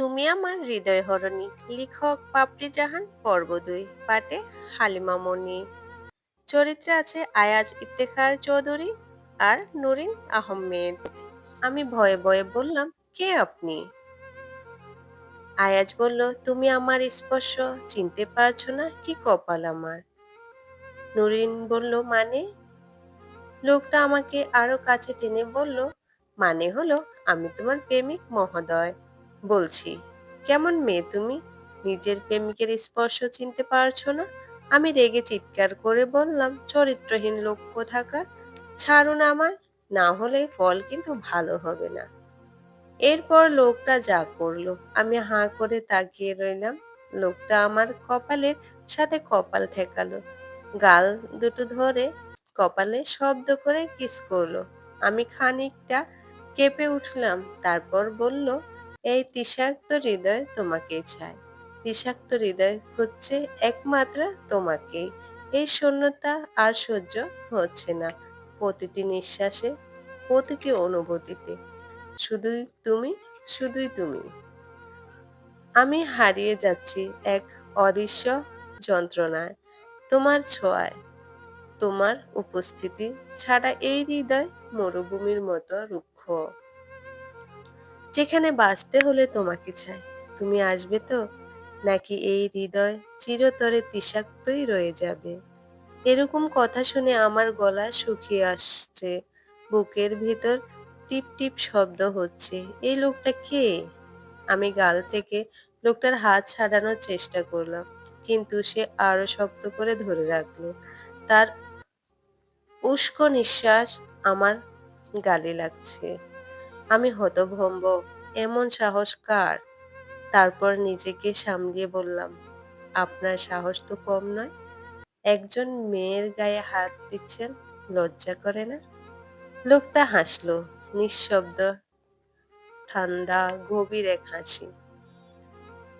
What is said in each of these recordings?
তুমি আমার হৃদয় হরণী, লেখক পাপড়ি জাহান পর্ব দুই পাটে হালিমা মনি চরিত্রে আছে আয়াজ ইফতেখার চৌধুরী আর নুরিন আহমেদ। আমি ভয়ে ভয়ে বললাম, কে আপনি? আয়াজ বলল, তুমি আমার স্পর্শ, চিনতে পারছ না, কি কপাল আমার? নুরিন বলল মানে? লোকটা আমাকে আরও কাছে টেনে বলল মানে হলো আমি তোমার প্রেমিক মহোদয়। বলছি, কেমন মেয়ে তুমি? নিজের প্রেমিকের স্পর্শ চিনতে পারছ না? আমি রেগে চিৎকার করে বললাম, চরিত্রহীন লোক কোথাকার? ছাড়ুন আমায়, না হলে ফল কিন্তু ভালো হবে না। এরপর লোকটা যা করল, আমি হাঁ করে তাকিয়ে রইলাম। লোকটা আমার কপালের সাথে কপাল ঠেকালো, গাল দুটো ধরে কপালে শব্দ করে কিস করল। আমি খানিকটা কেঁপে উঠলাম, তারপর বলল এই তৃষাক্ত হৃদয় তোমাকেই চায়। তৃষাক্ত হৃদয় খুঁজছে একমাত্র তোমাকে এই শূন্যতা আর সহ্য হচ্ছে না প্রতিটি নিঃশ্বাসে, প্রতিটি অনুভূতিতে। শুধুই তুমি শুধুই তুমি। আমি হারিয়ে যাচ্ছি এক অদৃশ্য যন্ত্রণায়, তোমার ছোঁয়ায়। তোমার উপস্থিতি ছাড়া এই হৃদয় মরুভূমির মতো রুক্ষ। যেখানে বাঁচতে হলে তোমাকে চাই। তুমি আসবে তো? নাকি এই হৃদয় চিরতরে তৃষাক্তই রয়ে যাবে? এরকম কথা শুনে আমার গলা শুকিয়ে আসছে। বুকের ভিতর টিপ টিপ শব্দ হচ্ছে। এই লোকটা কে? আমি গাল থেকে লোকটার হাত ছাড়ানোর চেষ্টা করলাম, কিন্তু সে আরও শক্ত করে ধরে রাখল। তার উস্কো নিঃশ্বাস আমার গালে লাগছে। আমি হতভম্ব, এমন সাহস কার? তারপর নিজেকে সামলিয়ে বললাম, আপনার সাহস তো কম নয়। একজন মেয়ের গায়ে হাত দিচ্ছেন, লজ্জা করে না? লোকটা হাসলো, নিঃশব্দ, ঠান্ডা, গভীর এক হাসি।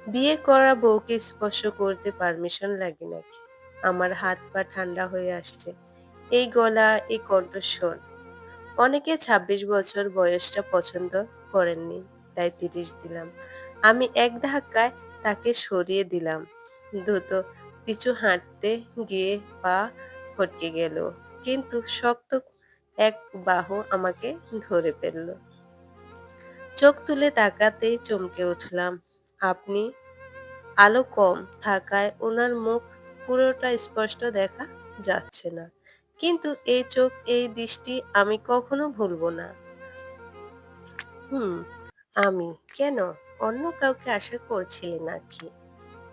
বিয়ে করা বউকে স্পর্শ করতে পারমিশন লাগে নাকি? আমার হাত পা ঠান্ডা হয়ে আসছে। এই গলা, এই কণ্ঠস্বর অনেকে ২৬ বছর বয়সটা পছন্দ করেননি, তাই তিরিশ দিলাম। আমি এক ধাক্কায় তাকে সরিয়ে দিলাম। দ্রুত পিছু হাঁটতে গিয়ে পা ফটকে গেল, কিন্তু শক্ত এক বাহু আমাকে ধরে ফেলল। চোখ তুলে তাকাতেই চমকে উঠলাম। আপনি? আলো কম থাকায় ওনার মুখ পুরোটা স্পষ্ট দেখা যাচ্ছে না। কিন্তু এই চোখ, এই দৃষ্টি আমি কখনো ভুলবো না। হুম, আমি কেন? অন্য কাউকে আশা করছিলে নাকি?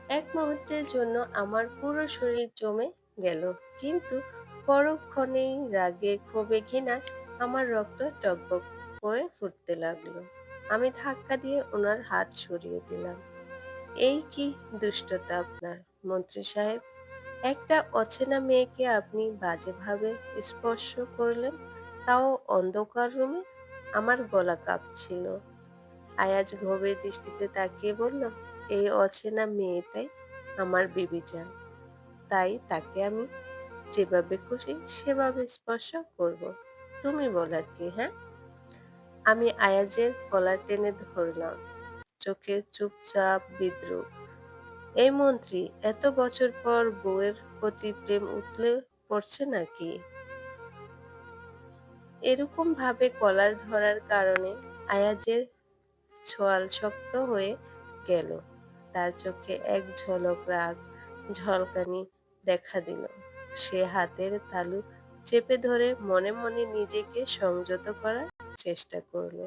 এক মুহূর্তের জন্য আমার পুরো শরীর জমে গেল, কিন্তু পরক্ষণেই রাগে ক্ষোভে ঘৃণা আমার রক্ত টকবক করে ফুটতে লাগল। আমি ধাক্কা দিয়ে ওনার হাত সরিয়ে দিলাম। এই কি দুষ্টতা আপনার, মন্ত্রী সাহেব? একটা অচেনা মেয়েকে আপনি বাজেভাবে স্পর্শ করলেন, তাও অন্ধকার রুমে? আমার গলা কাঁপছিল। আয়াজ গভীর দৃষ্টিতে তাকিয়ে বলল, এই অচেনা মেয়েটাই আমার বিবিচার তাই তাকে আমি যেভাবে খুশি সেভাবে স্পর্শ করব। তুমি বলার কি হ্যাঁ? আমি আয়াজের কলার টেনে ধরলাম। চোখে চুপচাপ বিদ্রুপ। এই মন্ত্রী এত বছর পর বউয়ের প্রতি প্রেম উতলে পড়ছে নাকি? এরকম ভাবে কলার ধরার কারণে আয়াজের ছোয়াল শক্ত হয়ে গেল। তার চোখে এক ঝলক রাগ, ঝলকানি দেখা দিল। সে হাতের তালু চেপে ধরে মনে মনে নিজেকে সংযত করার চেষ্টা করল।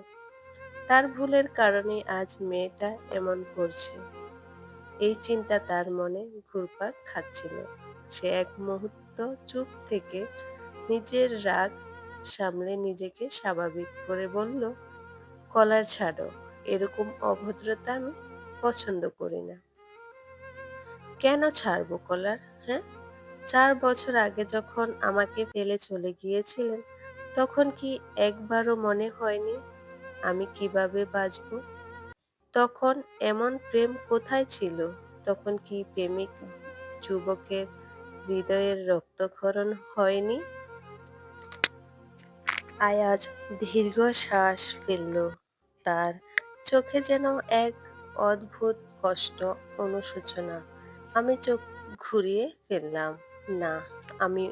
তার ভুলের কারণে আজ মেয়েটা এমন করছে। এই চিন্তা তার মনে ঘুরপাক খাচ্ছিল। সে এক মুহূর্ত চুপ থেকে নিজের রাগ সামলে নিজেকে স্বাভাবিক করে বলল, কলার ছাড়ো, এরকম অভদ্রতা আমি পছন্দ করি না। কেন ছাড়বো কলার হ্যাঁ? চার বছর আগে যখন আমাকে ফেলে চলে গিয়েছিলেন, তখন কি একবারও মনে হয়নি আমি কীভাবে বাঁচব? তখন এমন প্রেম কোথায় ছিল? তখন কি প্রেমিক যুবকের হৃদয়ের রক্তক্ষরণ হয়নি? আয়াজ দীর্ঘ শ্বাস ফেলল। তার চোখে যেন এক অদ্ভুত কষ্ট অনুশোচনা। আমি চোখ ঘুরিয়ে ফেললাম, না, আমি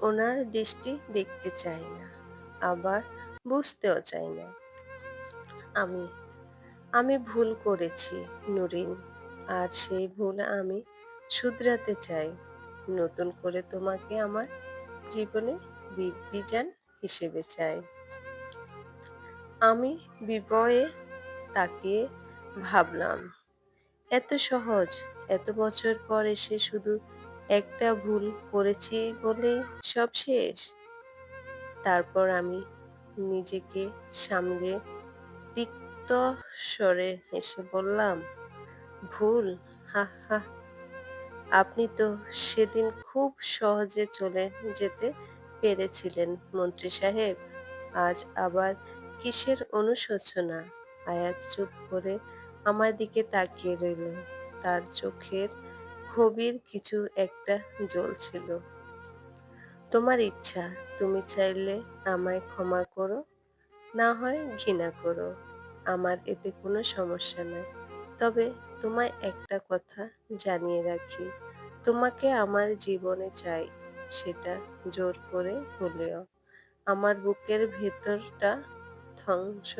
ওনার দৃষ্টি দেখতে চাই না, আবার বুঝতেও চাই না। আমি আমি ভুল করেছি, নুরিন। আর সেই ভুল আমি শুধরাতে চাই। নতুন করে তোমাকে আমার জীবনে বিবিজান হিসেবে চাই। আমি বিবয়ে তাকিয়ে ভাবলাম, এত সহজ, এত বছর পর এসে শুধু একটা ভুল করেছি বলে সব শেষ? তারপর আমি নিজেকে সামলে তিক্ত স্বরে হেসে বললাম, ভুল, হা হা। আপনি তো সেদিন খুব সহজে চলে যেতে পেরেছিলেন, মন্ত্রী সাহেব। আজ আবার কিসের অনুশোচনা? আয়াত চুপ করে আমার দিকে তাকিয়ে রইল। তার চোখের গভীর কিছু একটা জ্বলছিল। তোমার ইচ্ছা, তুমি চাইলে আমায় ক্ষমা করো, না হয় ঘৃণা করো। আমার এতে কোনো সমস্যা নাই। তবে তোমায় একটা কথা জানিয়ে রাখি, তোমাকে আমার জীবনে চাই, সেটা জোর করে হলেও আমার বুকের ভেতরটা ধ্বংস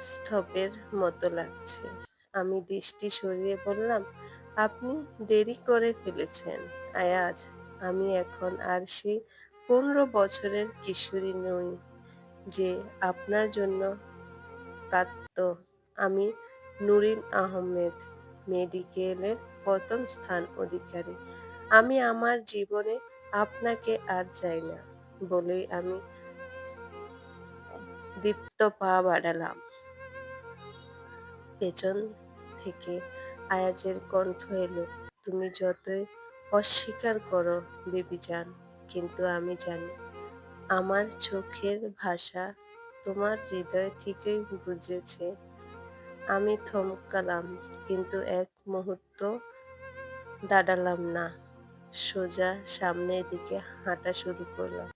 স্তূপের মতো লাগছে। আমি দৃষ্টি সরিয়ে বললাম, আপনি দেরি করে ফেলেছেন, আয়াজ। আমি এখন আর সেই পনেরো বছরের কিশোরী নই যে আপনার জন্য কাঁদত আমি নুরিন আহমেদ, মেডিকেলের প্রথম স্থান অধিকারী। আমি আমার জীবনে আপনাকে আর চাই না বলেই আমি দীপ্ত পা বাড়ালাম। পেছন থেকে আয়াজের কণ্ঠ এলো, তুমি যতই অস্বীকার করো বেবিজান কিন্তু আমি জানি আমার চোখের ভাষা তোমার হৃদয় ঠিকই বুঝেছে। আমি থমকালাম, কিন্তু এক মুহূর্ত দাঁড়ালাম না। সোজা সামনের দিকে হাঁটা শুরু করলাম।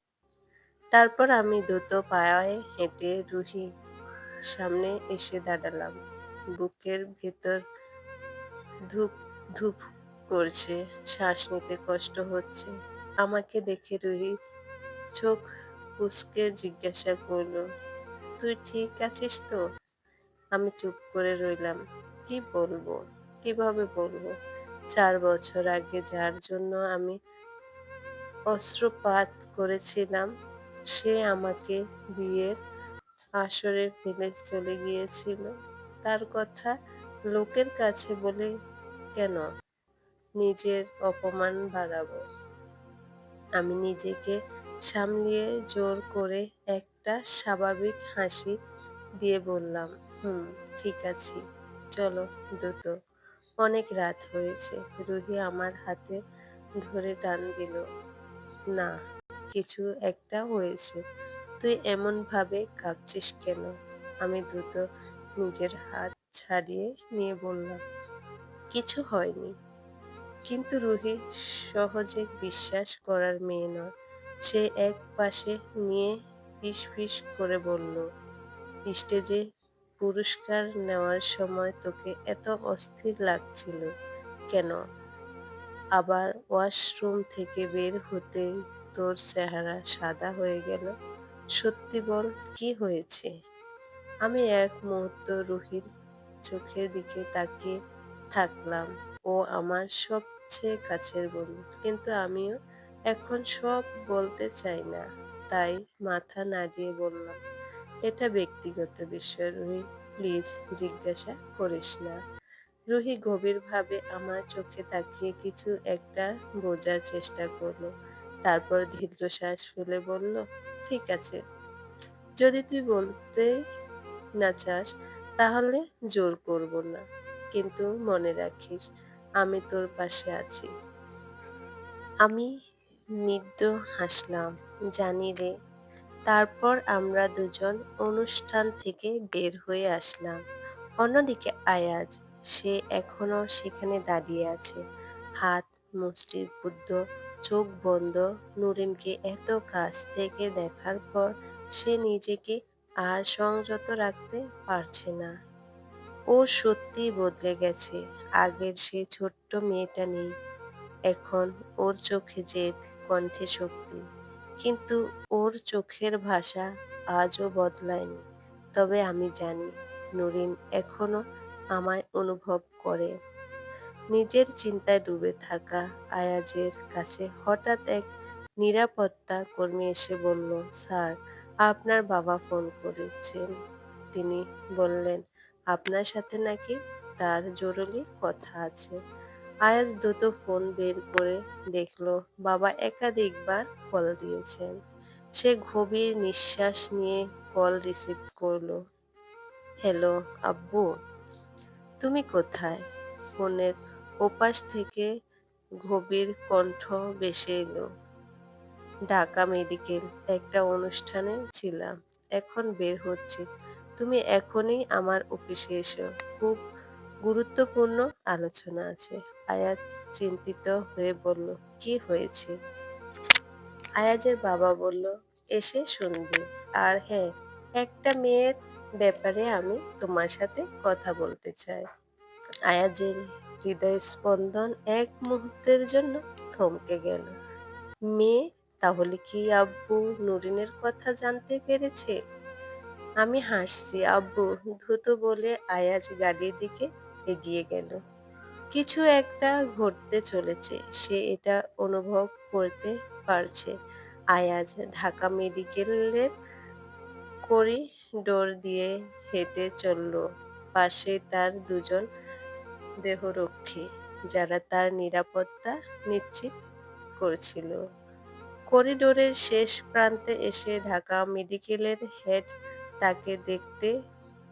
তারপর আমি দ্রুত পায়ে হেঁটে রুহি সামনে এসে দাঁড়ালাম। বুকের ভেতর ধুক ধূপ করছে, শ্বাস নিতে কষ্ট হচ্ছে। আমাকে দেখে রুহি চোখ কুচকে জিজ্ঞাসা করল তুই ঠিক আছিস তো? আমি চুপ করে রইলাম। কি বলব? কীভাবে বলব? চার বছর আগে যার জন্য আমি অস্ত্রপাত করেছিলাম, সে আমাকে বিয়ের আসরে ফেলে চলে গিয়েছিল। তার কথা লোকের কাছে বলে কেন? নিজের অপমান বাড়াবো। আমি নিজেকে সামলিয়ে জোর করে একটা স্বাভাবিক হাসি দিয়ে বললাম, হুম, ঠিক আছে। চলো দ্রুত অনেক রাত হয়েছে। রুহি আমার হাতে ধরে টান দিল, না, কিছু একটা হয়েছে। তুই এমন ভাবে কাঁপছিস কেন? আমি দ্রুত নিজের হাত ছাড়িয়ে নিয়ে বললাম, কিছু হয়নি। কিন্তু রুহি সহজে বিশ্বাস করার মেয়ে নয়। সে এক পাশে নিয়ে ফিস ফিস করে বলল স্টেজে পুরস্কার নেওয়ার সময় তোকে এত অস্থির লাগছিল কেন? আবার ওয়াশরুম থেকে বের হতেই তোর চেহারা সাদা হয়ে গেল। সত্যি বল, কি হয়েছে? আমি এক মুহূর্ত রুহির চোখের দিকে তাকিয়ে থাকলাম। ও আমার সবচেয়ে কাছের বন্ধু, কিন্তু আমিও এখন সব বলতে চাই না। তাই মাথা নাড়িয়ে বললাম, এটা ব্যক্তিগত বিষয় রুহি, প্লিজ জিজ্ঞাসা করিস না। রুহি গভীরভাবে আমার চোখে তাকিয়ে কিছু একটা বোঝার চেষ্টা করল, তারপর দীর্ঘশ্বাস ফেলে বলল, ঠিক আছে, যদি তুই বলতে না চাস তাহলে জোর করব না, কিন্তু মনে রাখিস আমি তোর পাশে আছি। আমি মৃদু হাসলাম, জানি রে। তারপর আমরা দুজন অনুষ্ঠান থেকে বের হয়ে আসলাম। অন্যদিকে আয়াজ, সে এখনও সেখানে দাঁড়িয়ে আছে। হাত মুষ্টির বুদ্ধ, চোখ বন্ধ। নুরিনকে এত কাছ থেকে দেখার পর সে নিজেকে আর সংযত রাখতে পারছে না। ও সত্যিই বদলে গেছে। আগের সেই ছোট্ট মেয়েটা নেই। এখন ওর চোখে জেদ, কণ্ঠে শক্তি। কিন্তু ওর চোখের ভাষা আজও বদলায়নি। তবে আমি জানি, নরিন এখনও আমায় অনুভব করে। নিজের চিন্তায় ডুবে থাকা আয়াজের কাছে হঠাৎ এক নিরাপত্তা কর্মী এসে বলল, স্যার, আপনার বাবা ফোন করেছেন। তিনি বললেন, আপনার সাথে নাকি তার জরুরি কথা আছে? আয়াজ দ্রুত ফোন বের করে দেখল, বাবা একাধিকবার কল দিয়েছেন। সে গভীর নিঃশ্বাস নিয়ে কল রিসিভ করল হ্যালো আব্বু, তুমি কোথায়? ফোনের ওপাশ থেকে গভীর কণ্ঠ বেসে এলো, ঢাকা মেডিকেল একটা অনুষ্ঠানে ছিলাম, এখন বের হচ্ছি। তুমি এখনই আমার অফিসে এসো। খুব গুরুত্বপূর্ণ আলোচনা আছে। আয়াজ চিন্তিত হয়ে বলল, কি হয়েছে? আয়াজের বাবা বলল, এসে শুনবে। আর হ্যাঁ একটা মেয়ের ব্যাপারে আমি তোমার সাথে কথা বলতে চাই। আয়াজের হৃদয় স্পন্দন এক মুহূর্তের জন্য থমকে গেল। মেয়ে, তাহলে কি আব্বু নুরিনের কথা জানতে পেরেছে? আমি হাসছি, আব্বু, দ্রুত বলে আয়াজ গাড়ির দিকে এগিয়ে গেল। কিছু একটা ঘটতে চলেছে। সে এটা অনুভব করতে পারছে। আয়াজ ঢাকা মেডিকেলের করিডোর দিয়ে হেঁটে চলল। পাশে তার দুজন দেহরক্ষী, যারা তার নিরাপত্তা নিশ্চিত করছিল। করিডোরের শেষ প্রান্তে এসে ঢাকা মেডিকেলের হেড তাকে দেখতে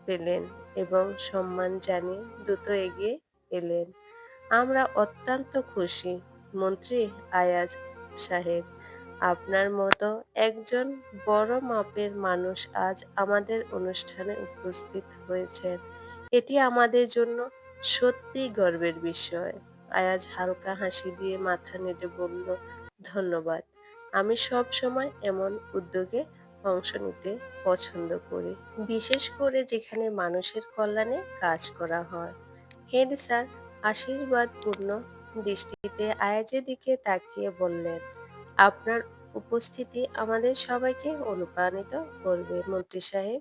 পেলেন এবং সম্মান জানিয়ে দ্রুত এগিয়ে এলেন। আমরা অত্যন্ত খুশি। মন্ত্রী আয়াজ সাহেব, আপনার মতো একজন বড় মাপের মানুষ আজ আমাদের অনুষ্ঠানে উপস্থিত হয়েছেন। এটি আমাদের জন্য সত্যিই গর্বের বিষয়। আয়াজ হালকা হাসি দিয়ে মাথা নেড়ে বলল, ধন্যবাদ। আমি সব সময় এমন উদ্যোগে অংশ নিতে পছন্দ করি, বিশেষ করে যেখানে মানুষের কল্যাণে কাজ করা হয়। হেড স্যার আশীর্বাদপূর্ণ দৃষ্টিতে আয়াজের দিকে তাকিয়ে বললেন, আপনার উপস্থিতি আমাদের সবাইকে অনুপ্রাণিত করবে, মন্ত্রী সাহেব।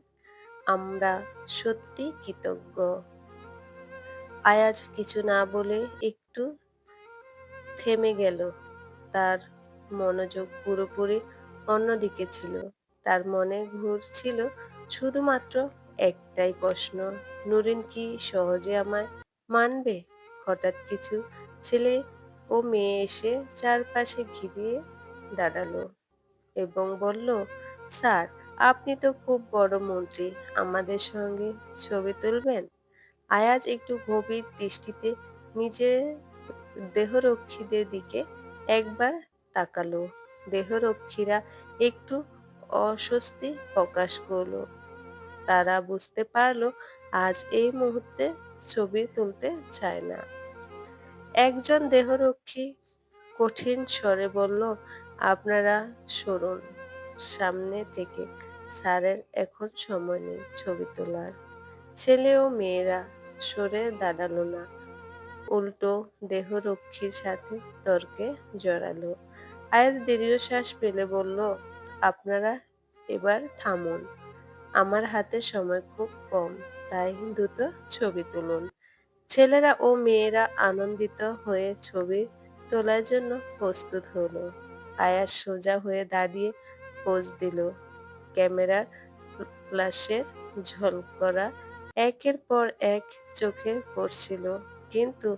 আমরা সত্যি কৃতজ্ঞ। আয়াজ কিছু না বলে একটু থেমে গেল। তার মনোযোগ পুরোপুরি অন্যদিকে ছিল। তার মনে ঘুরছিল শুধুমাত্র একটাই প্রশ্ন, নুরিন কি সহজে আমায় মানবে? হঠাৎ কিছু ছেলে ও মেয়ে এসে চারপাশে ঘিরিয়ে দাঁড়াল এবং বলল, স্যার, আপনি তো খুব বড় মন্ত্রী, আমাদের সঙ্গে ছবি তুলবেন? আয়াজ একটু গভীর দৃষ্টিতে নিজের দেহরক্ষীদের দিকে একবার তাকালো। দেহরক্ষীরা একটু অস্বস্তি প্রকাশ করল। তারা বুঝতে পারল, আজ এই মুহূর্তে ছবি তুলতে চায় না। একজন দেহরক্ষী কঠিন স্বরে বলল, আপনারা সরুন, সামনে থেকে। স্যারের এখন সময় নেই ছবি তোলার। ছেলে ও মেয়েরা সরে দাঁড়াল না। উল্টো দেহরক্ষীর সাথে তর্কে জড়ালো। আয়াজ দীর্ঘশ্বাস পেলে বলল, আপনারা এবার থামুন। আমার হাতে সময় খুব কম, তাই দ্রুত ছবি তুলুন। ছেলেরা ও মেয়েরা আনন্দিত হয়ে ছবি তোলার জন্য প্রস্তুত হলো। আয়া সোজা হয়ে দাঁড়িয়ে পোজ দিল। ক্যামেরার ফ্ল্যাশের ঝল করা একের পর এক চোখে পড়ছিল, কিন্তু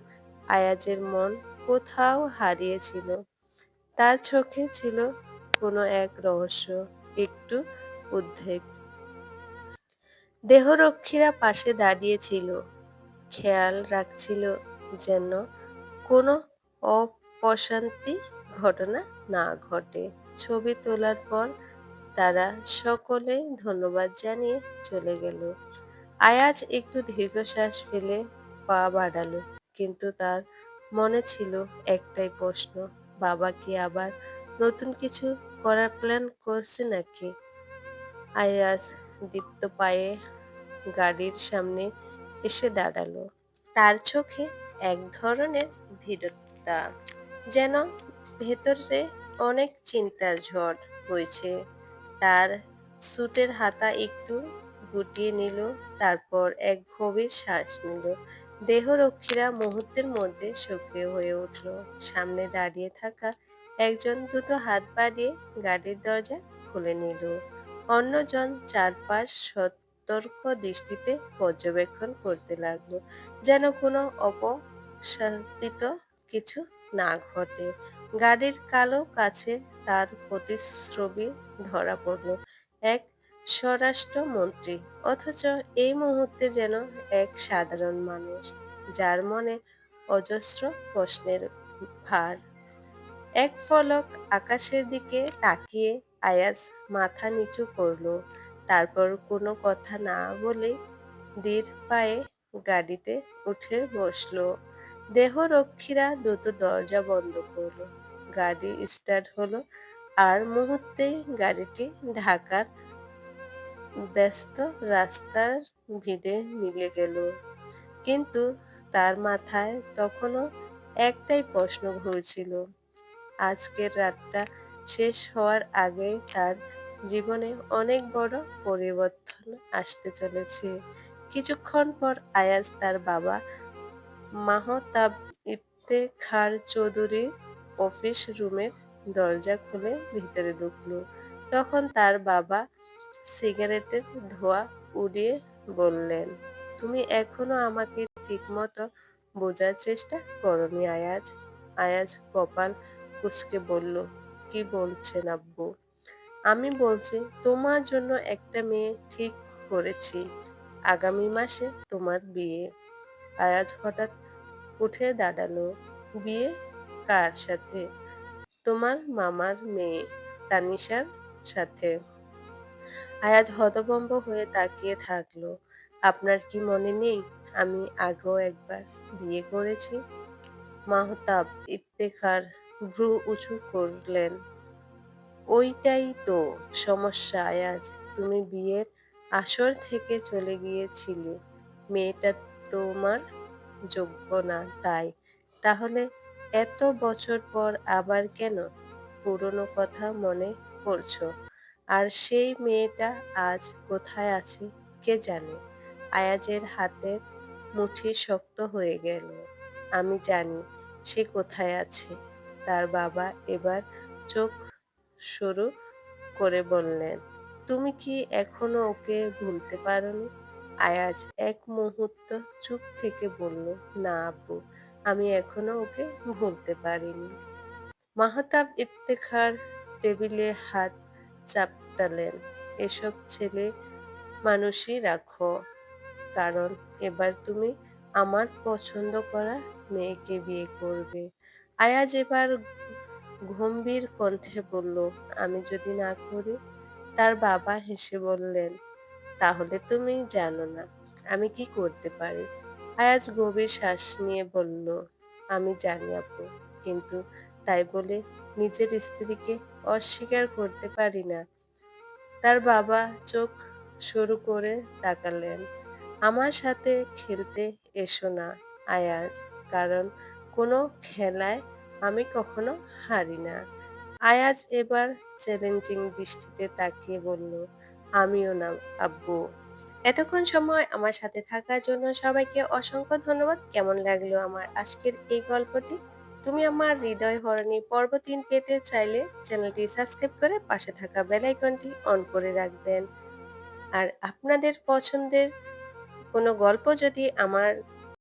আয়াজের মন কোথাও হারিয়েছিল। তার চোখে ছিল কোনো এক রহস্য, একটু উদ্বেগ। দেহরক্ষীরা পাশে দাঁড়িয়েছিল। খেয়াল রাখছিল যেন কোনো অপ্রশান্তি ঘটনা না ঘটে। ছবি তোলার পর তারা সকলে ধন্যবাদ জানিয়ে চলে গেল। আয়াজ একটু দীর্ঘশ্বাস ফেলে পা বাড়ালো, কিন্তু তার মনে ছিল একটাই প্রশ্ন, বাবা কি আবার নতুন কিছু করার প্ল্যান করছে নাকি? আয়াজ দীপ্ত পায়ে গাড়ির সামনে এসে দাঁড়াল। তার চোখে এক ধরনের দৃঢ়তা যেন ভেতরে অনেক চিন্তার ঝড় হয়েছে তার স্যুটের হাতা একটু গুটিয়ে নিল, তারপর এক গভীর শ্বাস নিল। দেহরক্ষীরা মুহূর্তের মধ্যে সক্রিয় হয়ে উঠল। সামনে দাঁড়িয়ে থাকা একজন দ্রুত হাত বাড়িয়ে গাড়ির দরজা খুলে নিল। অন্যজন চারপাশ সতর্ক দৃষ্টিতে পর্যবেক্ষণ করতে লাগল, যেন কোনো অপসাদিত কিছু না ঘটে। গাড়ির কালো কাছে তার প্রতিশ্রবী ধরা পড়ল, এক স্বরাষ্ট্রমন্ত্রী। অথচ এই মুহূর্তে যেন এক সাধারণ মানুষ, যার মনে অজস্র প্রশ্নের ভার। এক ফলক আকাশের দিকে তাকিয়ে আয়াজ মাথা নিচু করল তারপর কোনো কথা না বলে ধীর পায়ে গাড়িতে উঠে বসল। দেহরক্ষীরা দ্রুত দরজা বন্ধ করল। গাড়ি স্টার্ট হলো আর মুহূর্তেই গাড়িটি ঢাকার ব্যস্ত রাস্তার ভিড়ে মিলে গেল। কিন্তু তার মাথায় তখনও একটাই প্রশ্ন ঘুরছিল। আজকের রাতটা শেষ হওয়ার আগে তার জীবনে অনেক বড় পরিবর্তন আসতে চলেছে। কিছুক্ষণ পর আয়াজ তার বাবা মাহতাব ইফতেখার চৌধুরী অফিস রুমের দরজা খুলে ভিতরে ঢুকলো। তখন তার বাবা সিগারেটের ধোঁয়া উড়িয়ে বললেন, তুমি এখনও আমাকে ঠিকমতো বোঝার চেষ্টা করনি, আয়াজ। আয়াজ কপাল কুচকে বলল, কি বলছেন আব্বু? আমি বলছি, তোমার জন্য একটা মেয়ে ঠিক করেছি। আগামী মাসে তোমার বিয়ে। আয়াজ হঠাৎ উঠে দাঁড়াল। বিয়ে? কার সাথে? তোমার মামার মেয়ে, তানিশার সাথে। আয়াজ হতভম্ব হয়ে তাকিয়ে থাকল। আপনার কি মনে নেই, আমি আগেও একবার বিয়ে করেছি? মাহতাব ইফতেখার ভ্রু উঁচু করলেন। ওইটাই তো সমস্যা, আয়াজ। তুমি বিয়ের আসর থেকে চলে গিয়েছিলে। মেয়েটা তোমার যোগ্য না, তাই। তাহলে এত বছর পর আবার কেন পুরনো কথা মনে করছ আর সেই মেয়েটা আজ কোথায় আছে, কে জানে? আয়াজের হাতের মুঠি শক্ত হয়ে গেল। আমি জানি সে কোথায় আছে। তার বাবা এবার চোখ শুরু করে বললেন, তুমি কি এখনও ওকে ভুলতে পারোনি? আয়াজ এক মুহূর্ত চুপ থেকে বলল, না আব্বু, আমি এখনও ওকে ভুলতে পারিনি। মাহতাব ইফতেখার টেবিলে হাত চাপটালেন এসব ছেলে মানুষই রাখো, কারণ এবার তুমি আমার পছন্দ করা মেয়েকে বিয়ে করবে। আয়াজ এবার গম্ভীর কণ্ঠে বলল, আমি যদি না করি? তার বাবা হেসে বললেন, তাহলে তুমি জানো না, আমি কি করতে পারি? আয়াজ গভীর শ্বাস নিয়ে বলল, আমি জানি আপু, কিন্তু তাই বলে নিজের স্ত্রীকে অস্বীকার করতে পারি না। তার বাবা চোখ শুরু করে তাকালেন, আমার সাথে খেলতে এসো না, আয়াজ, কারণ কোনো খেলায় আমি কখনো হারি না। আয়াজ এবার চ্যালেঞ্জিং দৃষ্টিতে তাকিয়ে বলল, আমিও না, আব্বু। এতক্ষণ সময় আমার সাথে থাকার জন্য সবাইকে অসংখ্য ধন্যবাদ। কেমন লাগল আমার আজকের এই গল্পটি? তুমি আমার হৃদয় হরণী পর্ব তিন পেতে চাইলে চ্যানেলটি সাবস্ক্রাইব করে পাশে থাকা বেল আইকনটি অন করে রাখবেন। আর আপনাদের পছন্দের কোনো গল্প যদি আমার